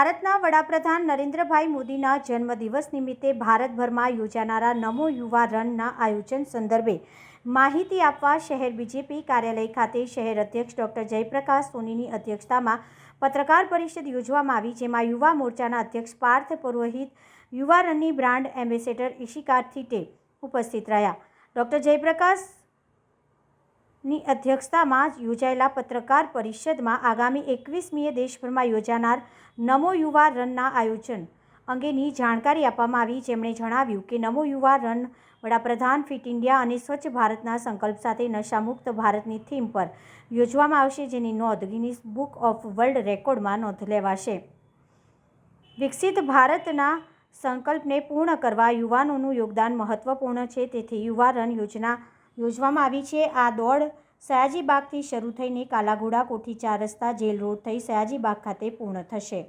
ભારતના વડાપ્રધાન નરેન્દ્રભાઈ મોદીના જન્મદિવસ નિમિત્તે ભારતભરમાં યોજાનારા નમો યુવા રનના આયોજન સંદર્ભે માહિતી આપવા શહેર બીજેપી કાર્યાલય ખાતે શહેર અધ્યક્ષ ડોક્ટર જયપ્રકાશ સોનીની અધ્યક્ષતામાં પત્રકાર પરિષદ યોજવામાં આવી, જેમાં યુવા મોરચાના અધ્યક્ષ પાર્થ પુરોહિત, યુવા રનની બ્રાન્ડ એમ્બેસેડર ઈશિકા થીટે ઉપસ્થિત રહ્યા. ડોક્ટર જયપ્રકાશ ની અધ્યક્ષતામાં યોજાયેલા પત્રકાર પરિષદમાં આગામી એકવીસમીએ દેશભરમાં યોજાનાર નમો યુવા રનના આયોજન અંગેની જાણકારી આપવામાં આવી. જેમણે જણાવ્યું કે નમો યુવા રન વડાપ્રધાન ફિટ ઇન્ડિયા અને સ્વચ્છ ભારતના સંકલ્પ સાથે નશામુક્ત ભારતની થીમ પર યોજવામાં આવશે, જેની નોંધ ગિનિસ બુક ઓફ વર્લ્ડ રેકોર્ડમાં નોંધ લેવાશે. વિકસિત ભારતના સંકલ્પને પૂર્ણ કરવા યુવાનોનું યોગદાન મહત્વપૂર્ણ છે. તેથી યુવા રન યોજના યોજવામાં આવી છે. આ દોડ સયાજીબાગથી શરૂ થઈને કાલાઘોડા કોઠી ચાર રસ્તા જેલ રોડ થઈ સયાજીબાગ ખાતે પૂર્ણ થશે.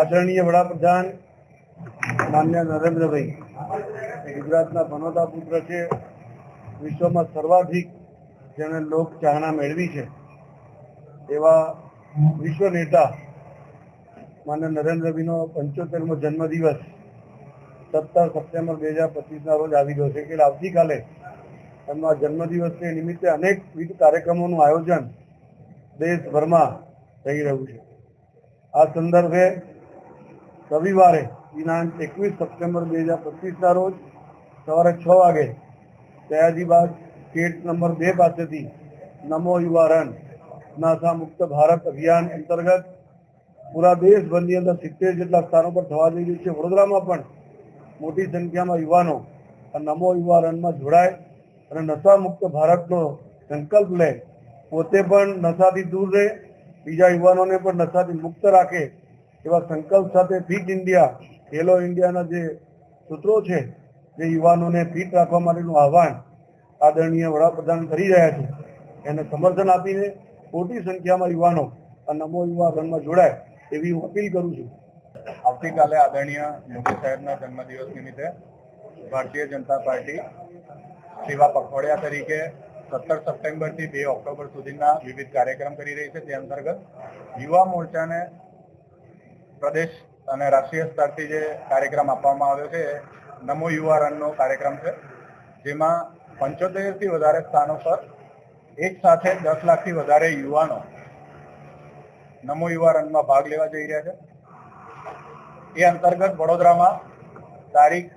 આદરણીય વડાપ્રધાન માન્ય નરેન્દ્રભાઈ, ગુજરાતના બનોતા પુત્ર છે. વિશ્વમાં સર્વાધિક જેણે લોક ચાહના મેળવી છે. એવા વિશ્વ નેતા માન્ય નરેન્દ્રભાઈનો પંચોતેરમો જન્મદિવસ સત્તર સપ્ટેમ્બર બે હજાર પચીસના રોજ આવી ગયો છે. કે આવતીકાલે એમના જન્મદિવસને નિમિત્તે અનેકવિધ કાર્યક્રમોનું આયોજન દેશભરમાં થઈ રહ્યું છે. આ સંદર્ભે રવિવારે દિનાંક એકવીસ સપ્ટેમ્બર બે હજાર પચીસના રોજ સવારે છ વાગે સયાજીબાગ ગેટ નંબર બે પાસેથી નમો યુવા રન નાસા મુક્ત ભારત અભિયાન અંતર્ગત પૂરા દેશભરની અંદર સિત્તેર જેટલા સ્થાનો પર થવા જઈ રહ્યું છે. વડોદરામાં પણ મોટી સંખ્યામાં યુવાનો આ નમો યુવા રનમાં જોડાય અને નશા મુક્ત ભારતનો સંકલ્પ લે, પોતે પણ નશાથી દૂર રહે, બીજા યુવાનોને પણ નશાથી મુક્ત રાખે એવા સંકલ્પ સાથે ફિટ ઇન્ડિયા, ખેલો ઇન્ડિયાના જે સૂત્રો છે, જે યુવાનોને ફિટ રાખવા માટેનું આહવાન આદરણીય વડાપ્રધાન કરી રહ્યા છે. એને સમર્થન આપીને મોટી સંખ્યામાં યુવાનો આ નમો યુવા રનમાં જોડાય એવી હું અપીલ કરું છું. આવતીકાલે આદરણીય મોદી સાહેબના જન્મદિવસ નિમિત્તે ભારતીય જનતા પાર્ટી સેવા પખવાડિયા તરીકે સત્તર સપ્ટેમ્બરથી બે ઓક્ટોબર સુધીના વિવિધ કાર્યક્રમ કરી રહી છે તે અંતર્ગત યુવા મોરચાને પ્રદેશ અને રાષ્ટ્રીય સ્તરથી જે કાર્યક્રમ આપવામાં આવ્યો છે નમો યુવા રનનો કાર્યક્રમ છે, જેમાં પંચોતેરથી વધારે સ્થાનો પર એક સાથે દસ લાખથી વધારે યુવાનો નમો યુવા રનમાં ભાગ લેવા જઈ રહ્યા છે. એ અંતર્ગત વડોદરામાં તારીખ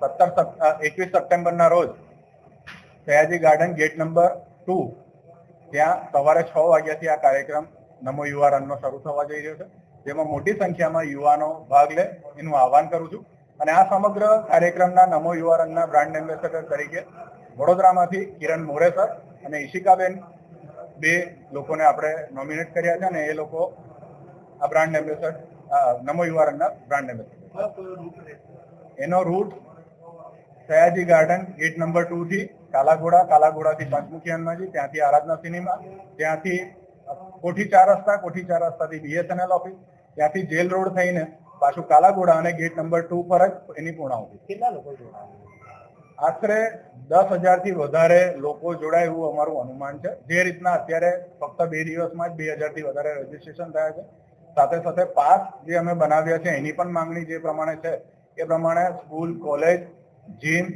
સત્તર એકવીસ સપ્ટેમ્બરના રોજ Sayaji garden gate number two. ત્યાં સવારે છ વાગ્યાથી આ કાર્યક્રમ નમો યુવા રનનો શરૂ થવા જઈ રહ્યો છે. જેમાં મોટી સંખ્યામાં યુવાનો ભાગ લે એનું આહવાન કરું છું. અને આ સમગ્ર કાર્યક્રમના નમો યુવા રનના બ્રાન્ડ એમ્બેસેડર તરીકે વડોદરામાંથી કિરણ મોરે સર અને ઈશિકાબેન બે લોકોને આપણે નોમિનેટ કર્યા છે અને એ લોકો આ બ્રાન્ડ એમ્બેસેડર નમો યુવા રનના બ્રાન્ડ એમ્બેસેડર. એનો route Sayaji garden gate number two થી કાલાઘોડા કાલાઘોડાથી પંચમુખી હનુમાનજી ત્યાંથી આરાધના સિનેમા ત્યાંથી કોઠી ચાર રસ્તા કોઠી ચાર રસ્તાથી બીએસએનએલ ઓફિસ ત્યાંથી જેલ રોડ થઈને પાછું કાલાઘોડા અને ગેટ નંબર ટુ પર જ એની પૂર્ણાહુતિ. કેટલા લોકો જોડાયા? આશરે દસ હજારથી વધારે લોકો જોડાય એવું અમારું અનુમાન છે. જે રીતના અત્યારે ફક્ત બે દિવસમાં જ બે હજારથી વધારે રજીસ્ટ્રેશન થયા છે. સાથે સાથે પાસ જે અમે બનાવ્યા છે એની પણ માંગણી જે પ્રમાણે છે એ પ્રમાણે school college gym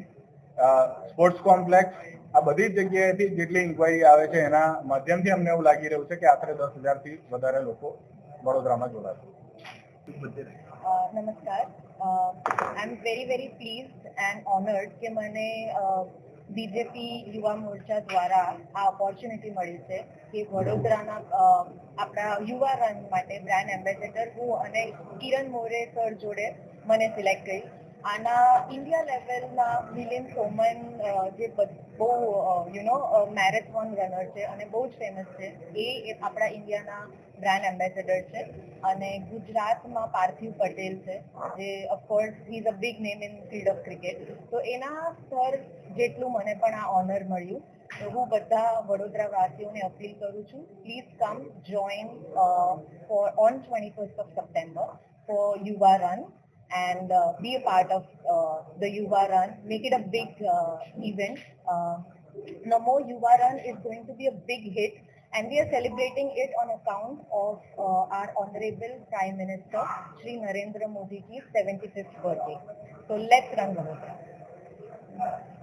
sports complex આ બધી જગ્યાએથી જેટલી ઇન્કવાયરી આવે છે એના માધ્યમથી અમને એવું લાગી રહ્યું છે કે આશરે દસ હજારથી વધારે લોકો વડોદરામાં જોડાશે. નમસ્કાર. I am very very please and honoured કે મને બીજેપી યુવા મોરચા દ્વારા આ ઓપોર્ચ્યુનિટી મળી છે કે વડોદરાના આપણા યુવા રન માટે બ્રાન્ડ એમ્બેસેડર હું અને કિરણ મોરે સર જોડે મને સિલેક્ટ કરી. આના ઇન્ડિયા લેવલના મિલિન સોમન જે બહુ યુ નો મેરેથોન રનર છે અને બહુ જ ફેમસ છે, એ આપણા ઇન્ડિયાના બ્રાન્ડ એમ્બેસેડર છે અને ગુજરાતમાં પાર્થિવ પટેલ છે, જે of course he is a big name in field of cricket તો એના સ્તર જેટલું મને પણ આ ઓનર મળ્યું, તો હું બધા વડોદરા વાસીઓને અપીલ કરું છું please come join for on twenty first of September for Yuva run and uh, be a part of uh, the Yuva Run. Make it a big uh, event. Uh, Namo Yuva Run is going to be a big hit and we are celebrating it on account of uh, our Honorable Prime Minister Sri Narendra Modi's 75th birthday. So let's run Vadodara.